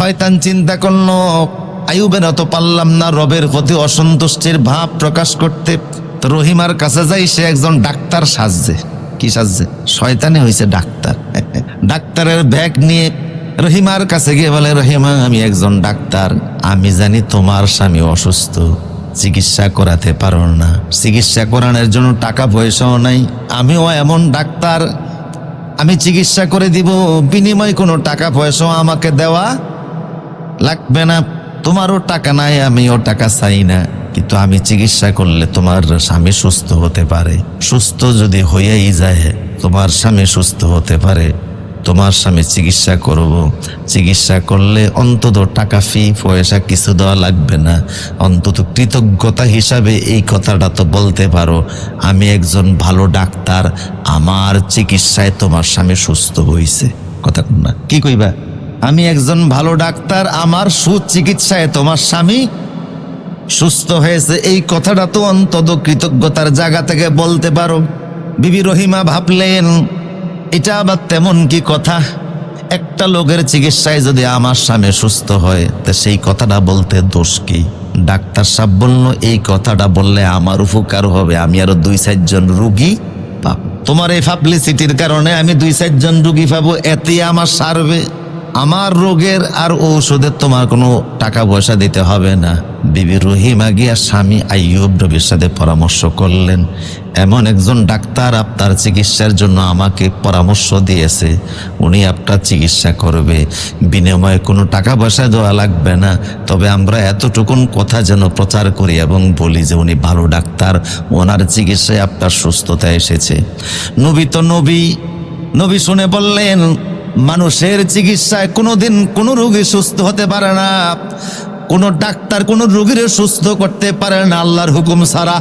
শয়তান চিন্তা করল আয়ুবের অত পারলাম না, রবের প্রতি অসন্তুষ্টির ভাব প্রকাশ করতে। রহিমার কাছে যাই, সে একজন ডাক্তার সাজছে। কি সাজছে? শয়তানে হয়েছে ডাক্তার। ডাক্তারের ব্যাগ নিয়ে রহিমার কাছে গিয়ে বলে, রহিমা, আমি একজন ডাক্তার। আমি জানি তোমার স্বামী অসুস্থ। চিকিৎসা করাতে পারো না। চিকিৎসা করানোর জন্য টাকা পয়সাও নাই। আমিও এমন ডাক্তার। আমি চিকিৎসা করে দিব। বিনিময় কোনো টাকা পয়সাও আমাকে দেওয়া লাগবে না, তোমারও টাকা নাই, আমিও টাকা চাই না। কিন্তু আমি চিকিৎসা করলে তোমার স্বামী সুস্থ হতে পারে। সুস্থ যদি হয়েই যায়, তোমার স্বামী সুস্থ হতে পারে। তোমার স্বামী চিকিৎসা করব। চিকিৎসা করলে অন্তত টাকা ফি, পয়সা কিছু দেওয়া লাগবে না। অন্তত কৃতজ্ঞতা হিসাবে এই কথাটা তো বলতে পারো। আমি একজন ভালো ডাক্তার, আমার চিকিৎসায় তোমার স্বামী সুস্থ হইছে। কথা না। কি কইবা? আমি একজন ভালো ডাক্তার, আমার সুচিকিৎসায় তোমার স্বামী সুস্থ হয়েছে। এই কথাটা তো অন্তত কৃতজ্ঞতার জায়গা থেকে বলতে পারো। বিবি রহিমা ভাবলেন, এটা আবার তেমন কি কথা? একটা লোকের চিকিৎসায় যদি আমার স্বামী সুস্থ হয়, তা সেই কথাটা বলতে দোষ কি? ডাক্তার সাহেব বলল, এই কথাটা বললে আমার উপকার হবে, আমি আরও দুই চারজন রুগী পাবো। তোমার এই পাবলিসিটির কারণে আমি দুই চারজন রুগী পাবো এতে আমার সারবে। আমার রোগের আর ঔষধের তোমার কোনো টাকা পয়সা দিতে হবে না। বিবি রহিমা গিয়া স্বামী আইয়ুব নবীর সাথে পরামর্শ করলেন। এমন একজন ডাক্তার আপনার চিকিৎসার জন্য আমাকে পরামর্শ দিয়েছে। উনি আপনার চিকিৎসা করবে। বিনিময়ে কোনো টাকা পয়সা দেওয়া লাগবে না। তবে আমরা এতটুকুন কথা যেন প্রচার করি এবং বলি যে উনি ভালো ডাক্তার। ওনার চিকিৎসায় আপনার সুস্থতা এসেছে। নবী তো নবী। নবী শুনে বললেন মানুষের চিকিৎসায় কোনোদিন কোনো রোগী সুস্থ হতে পারে না। কোনো ডাক্তার কোনো রোগীর সুস্থ করতে পারে না, আল্লাহর হুকুম ছাড়া।